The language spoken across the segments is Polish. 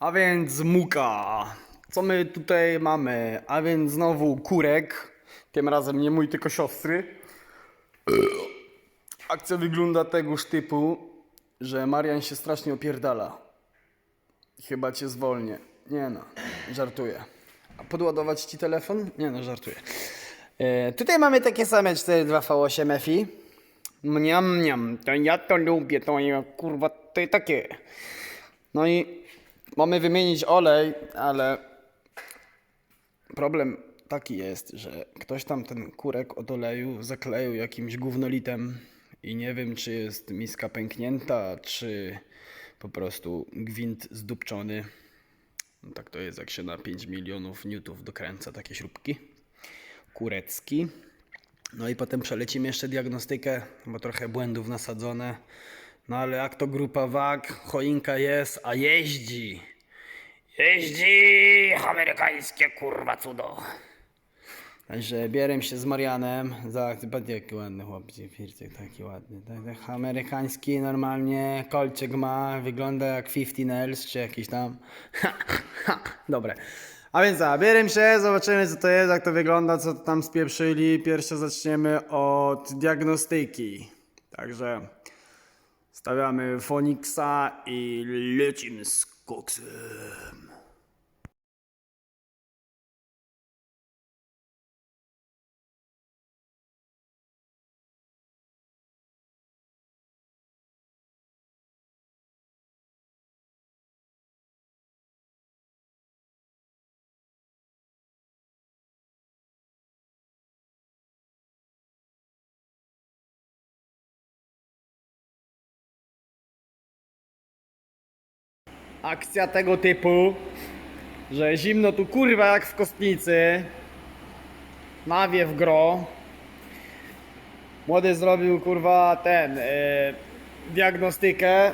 A więc muka. Co my tutaj mamy? A więc znowu kurek. Tym razem nie mój, tylko siostry. Akcja wygląda tegoż typu, że Marian się strasznie opierdala. Chyba cię zwolnię. Nie no, żartuję. A podładować ci telefon? Nie no, żartuję. E, tutaj mamy takie same 42V8 FI. Mniam, mniam, to ja to lubię, to ja, kurwa, to takie. No i mamy wymienić olej, ale problem taki jest, że ktoś tam ten kurek od oleju zakleił jakimś gównolitem i nie wiem, czy jest miska pęknięta, czy po prostu gwint zdupczony. No tak to jest, jak się na 5 milionów newtów dokręca takie śrubki. Kurecki. No i potem przelecimy jeszcze diagnostykę, bo trochę błędów nasadzone. No ale jak to grupa wag, choinka jest, a jeździ. Jeździ amerykańskie kurwa cudo. Także bierem się z Marianem. Za, patrz jaki ładny chłopcy, Fircek taki ładny. Tak, tak, amerykański normalnie, kolczyk ma, wygląda jak 15 Nails czy jakiś tam. Dobre. A więc tak, bierem się, zobaczymy co to jest, jak to wygląda, co tam spieprzyli. Pierwsze zaczniemy od diagnostyki. Także stawiamy Phonixa i lecimy z koksem. Akcja tego typu, że zimno tu kurwa jak w kostnicy. Nawie w gro. Młody zrobił kurwa ten yy, diagnostykę.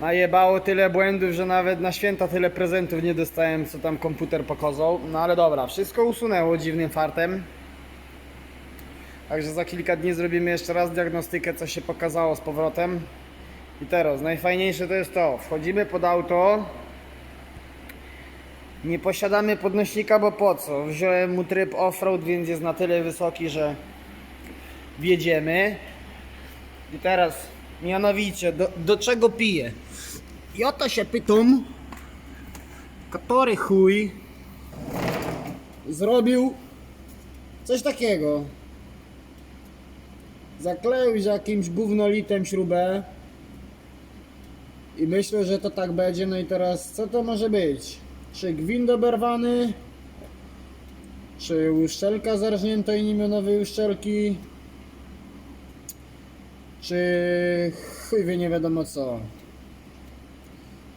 Najebało tyle błędów, że nawet na święta tyle prezentów nie dostałem, co tam komputer pokazał. No ale dobra, wszystko usunęło dziwnym fartem. Także za kilka dni zrobimy jeszcze raz diagnostykę, co się pokazało z powrotem. I teraz najfajniejsze to jest to, wchodzimy pod auto. Nie posiadamy podnośnika, bo po co? Wziąłem mu tryb offroad, więc jest na tyle wysoki, że wjedziemy. I teraz mianowicie, do, do czego piję? I oto się pytam, który chuj zrobił coś takiego. Zakleił z jakimś gównolitem śrubę. I myślę, że to tak będzie. No i teraz, co to może być? Czy gwint oberwany? Czy uszczelka zarżnięta i nie ma nowej uszczelki? Czy chuj wie nie wiadomo co?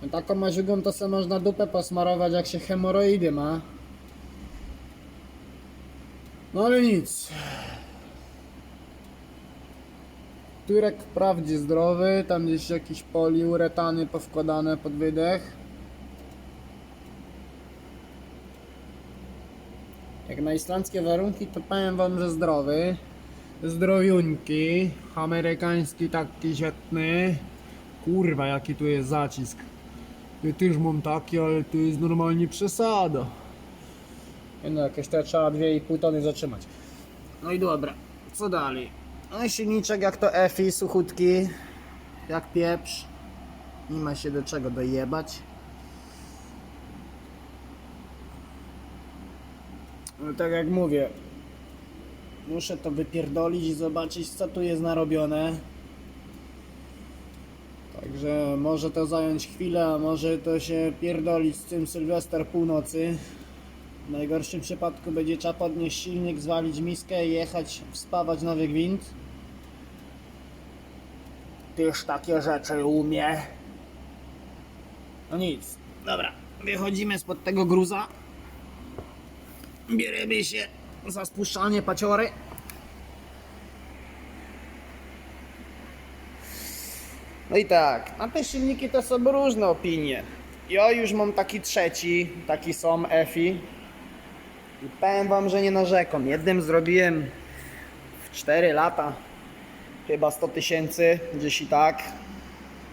No taką maziugą to sobie można dupę posmarować jak się hemoroidy ma. No ale nic. Turek wprawdzie zdrowy, tam gdzieś jakieś poliuretany powkładane pod wydech. Jak na islandzkie warunki, to powiem wam, że zdrowy. Zdrowiuńki. Amerykański taki świetny. Kurwa, jaki tu jest zacisk. Ja też mam taki, ale tu jest normalnie przesada. No jakieś te trzeba 2,5 tony zatrzymać. No i dobra, co dalej? No i silniczek jak to EFI, suchutki, jak pieprz. Nie ma się do czego dojebać. No tak jak mówię, muszę to wypierdolić i zobaczyć co tu jest narobione. Także może to zająć chwilę, a może to się pierdolić z tym Sylwester północy. W najgorszym przypadku będzie trzeba podnieść silnik, zwalić miskę i jechać, wspawać nowy gwint. Tyż takie rzeczy umie. No nic, dobra, wychodzimy spod tego gruza. Bierzemy się za spuszczanie paciory. No i tak, na te silniki to są różne opinie. Ja już mam taki trzeci, taki są EFI. I powiem wam, że nie narzekam. Jednym zrobiłem w 4 lata chyba 100 tysięcy, gdzieś i tak.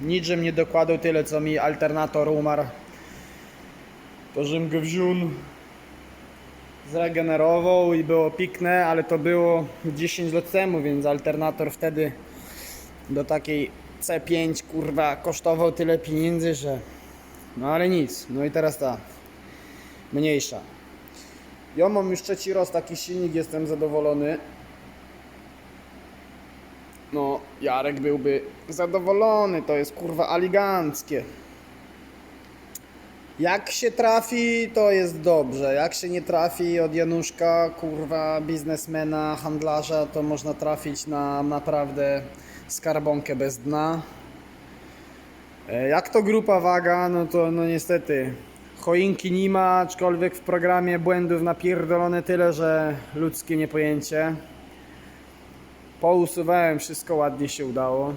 Nic, żem nie dokładał tyle, co mi alternator umarł to żem go wziął, zregenerował i było pikne, ale to było 10 lat temu, więc alternator wtedy do takiej C5 kurwa kosztował tyle pieniędzy, że no ale nic, no i teraz ta mniejsza. Ja mam już trzeci raz taki silnik, jestem zadowolony. No, Jarek byłby zadowolony, to jest kurwa aliganckie. Jak się trafi, to jest dobrze. Jak się nie trafi od Januszka, kurwa, biznesmena, handlarza, to można trafić na naprawdę skarbonkę bez dna. E, Jak to grupa waga, no to no niestety choinki nie ma, aczkolwiek w programie błędów napierdolone tyle, że ludzkie niepojęcie. Pousuwałem, wszystko ładnie się udało.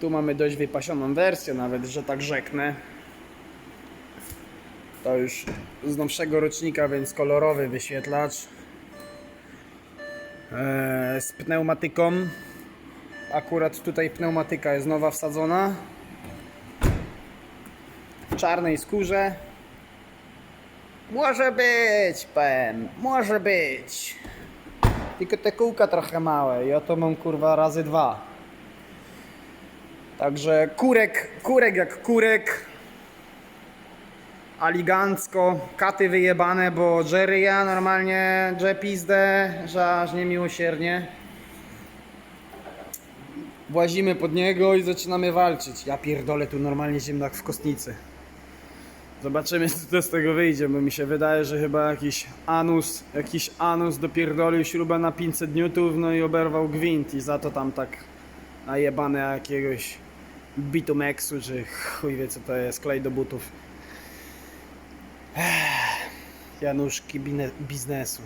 Tu mamy dość wypasioną wersję, nawet że tak rzeknę. To już z nowszego rocznika, więc kolorowy wyświetlacz. Eee, z pneumatyką. Akurat tutaj pneumatyka jest nowa wsadzona. W czarnej skórze. Może być, powiem, może być. Tylko te kółka trochę małe. Ja to mam kurwa razy dwa. Także kurek, kurek jak kurek. Aligancko, katy wyjebane, bo Jerry ja normalnie drzepizdę, że aż niemiłosiernie. Włazimy pod niego i zaczynamy walczyć. Ja pierdolę tu normalnie ziemniak w kostnicy. Zobaczymy co z tego wyjdzie, bo mi się wydaje, że chyba jakiś anus, jakiś anus dopierdolił śrubę na 500 newtów, no i oberwał gwint i za to tam tak najebane jakiegoś bitumexu, czy chuj wie co to jest, klej do butów. Januszki biznesu.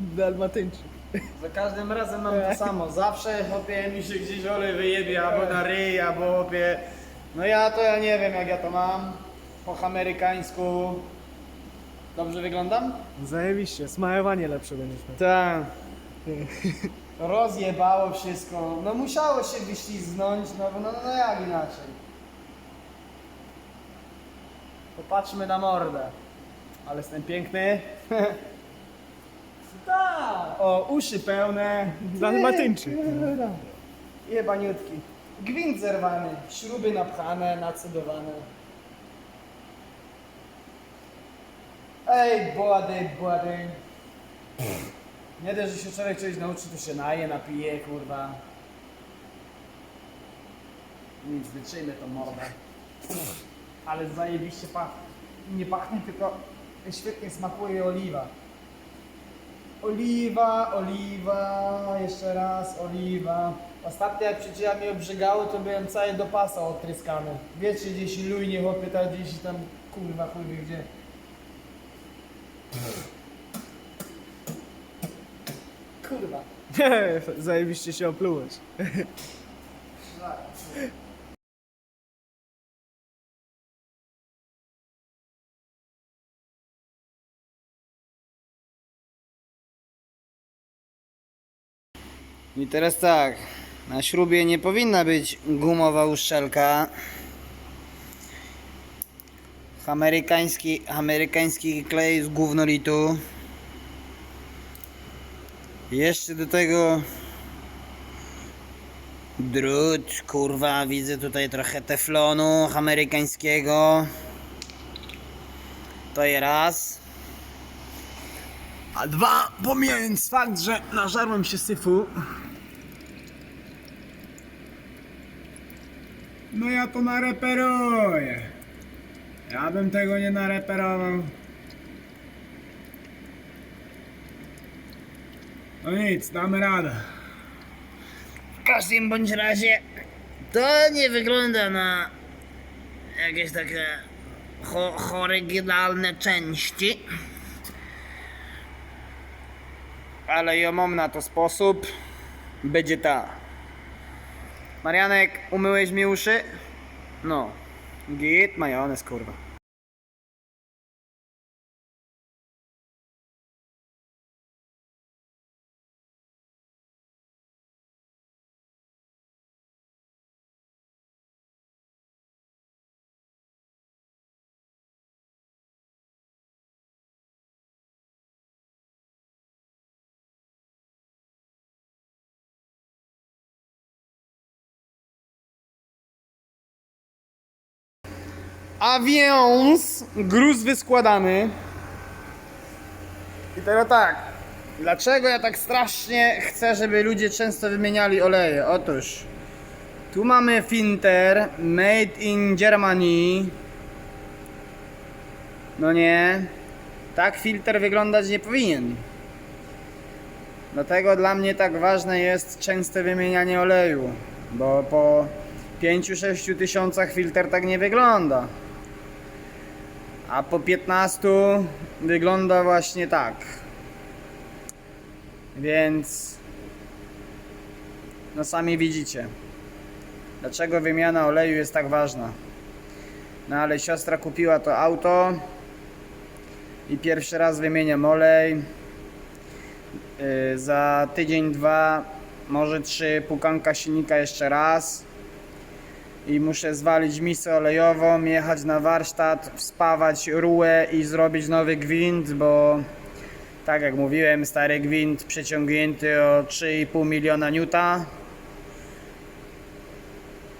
Dalmatyńczyk. Za każdym razem mam to samo. Zawsze chłopie mi się gdzieś olej wyjebie, albo na ryj, albo chłopie. No ja to ja nie wiem jak ja to mam. Po amerykańsku. Dobrze wyglądam? Zajebiście, smajowanie lepsze będziesz miał. Tak. Rozjebało wszystko. No musiało się wyślizgnąć, no, bo no, no jak inaczej. Popatrzmy na mordę. Ale jestem piękny. Tak. O, uszy pełne. Dalmatyńczyk. Jebaniutki. Gwint zerwany, śruby napchane, nacudowane. Ej, błady, błady. Nie dość, że się człowiek czegoś nauczy, to się naje, napije, kurwa. Nic, wytrzyjmy tą mordę. Ale zajebiście pachnie. Nie pachnie, tylko świetnie smakuje oliwa. Oliwa, oliwa, jeszcze raz oliwa. Ostatnio jak przecież mnie obrzygało, to byłem cały do pasa odtryskany. Wiecie, gdzieś lujnie chłopie, tam gdzieś tam, kurwa, chuj wie gdzie. Kurwa. Zajebiście się oplułeś. I teraz tak, na śrubie nie powinna być gumowa uszczelka. Amerykański, amerykański klej z gównolitu. Jeszcze do tego drut, kurwa, widzę tutaj trochę teflonu amerykańskiego. To jest raz. A dwa, pomijając fakt, że nażarłem się syfu. No ja to nareperuję. Ja bym tego nie nareperował. No nic, damy radę. W każdym bądź razie to nie wygląda na jakieś takie oryginalne części. Ale ja mam na to sposób. Będzie ta. Marianek, umyłeś mi uszy? No. Git, majonez, kurwa. A więc gruz wyskładany. I teraz tak. Dlaczego ja tak strasznie chcę, żeby ludzie często wymieniali oleje? Otóż tu mamy Finter made in Germany. No nie. Tak filtr wyglądać nie powinien. Dlatego dla mnie tak ważne jest częste wymienianie oleju, bo po 5-6 tysiącach filtr tak nie wygląda. A po 15 wygląda właśnie tak. Więc no sami widzicie. Dlaczego wymiana oleju jest tak ważna. No ale siostra kupiła to auto i pierwszy raz wymieniam olej. Yy, za tydzień, dwa, może trzy pukanka silnika jeszcze raz. I muszę zwalić misę olejową, jechać na warsztat, wspawać rułę i zrobić nowy gwint, bo tak jak mówiłem, stary gwint przeciągnięty o 3,5 miliona newta.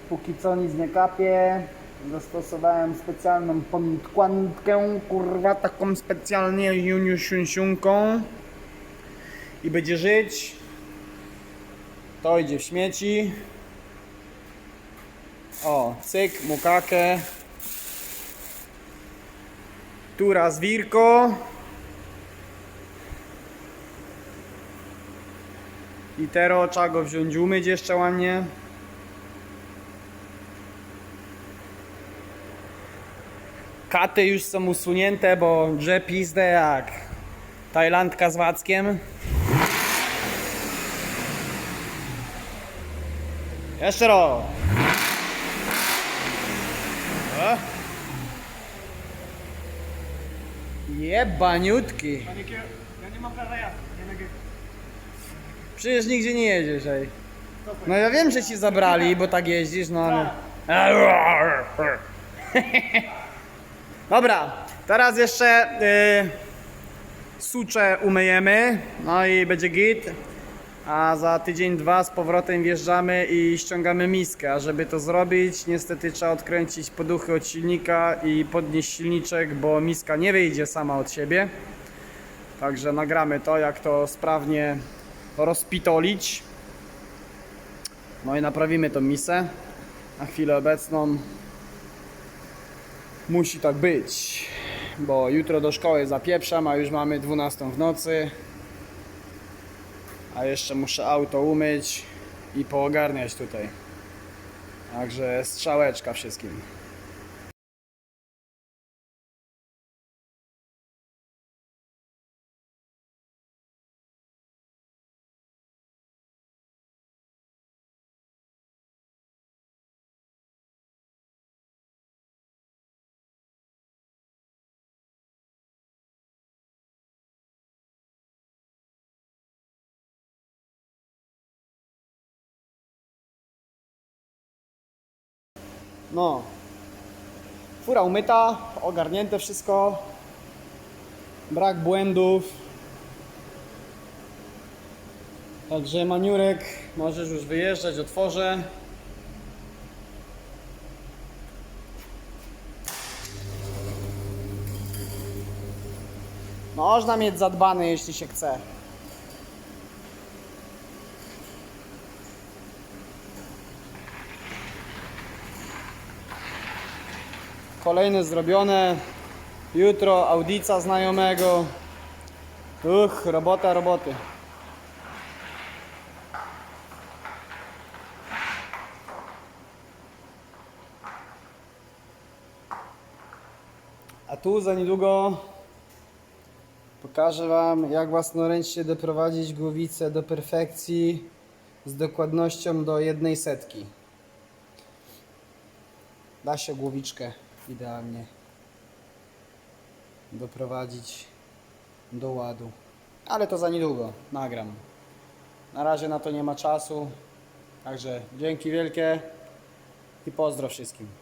Póki co nic nie kapie. Zastosowałem specjalną podkładkę, kurwa, taką specjalnie juniusiunką i będzie żyć. To idzie w śmieci. O, cyk, mukakę. Tu raz wirko. I teraz trzeba go wziąć umyć jeszcze ładnie. Katy już są usunięte, bo drze pizdę jak Tajlandka z Wackiem. Jeszcze raz. Jebaniutki. Panie kier... Ja nie mam prawa jazdy. Nie. Przecież nigdzie nie jedziesz, ej. No ja wiem, że ci zabrali, bo tak jeździsz, no ale... Dobra, teraz jeszcze y, sucze umyjemy, no i będzie git. A za tydzień, dwa z powrotem wjeżdżamy i ściągamy miskę. A żeby to zrobić, niestety trzeba odkręcić poduchy od silnika i podnieść silniczek, bo miska nie wyjdzie sama od siebie. Także nagramy to, jak to sprawnie rozpitolić. No i naprawimy tą misę. Na chwilę obecną musi tak być, bo jutro do szkoły zapieprzam, a już mamy 12 w nocy. A jeszcze muszę auto umyć i poogarniać tutaj. Także strzałeczka wszystkim. No. Fura umyta, ogarnięte wszystko. Brak błędów. Także maniurek, możesz już wyjeżdżać, otworzę. Można mieć zadbany, jeśli się chce. Kolejne zrobione. Jutro audica znajomego. Uch, robota roboty. A tu za niedługo pokażę Wam, jak własnoręcznie doprowadzić głowicę do perfekcji z dokładnością do jednej setki. Da się głowiczkę idealnie doprowadzić do ładu. Ale to za niedługo nagram. Na razie na to nie ma czasu. Także dzięki wielkie i pozdro wszystkim.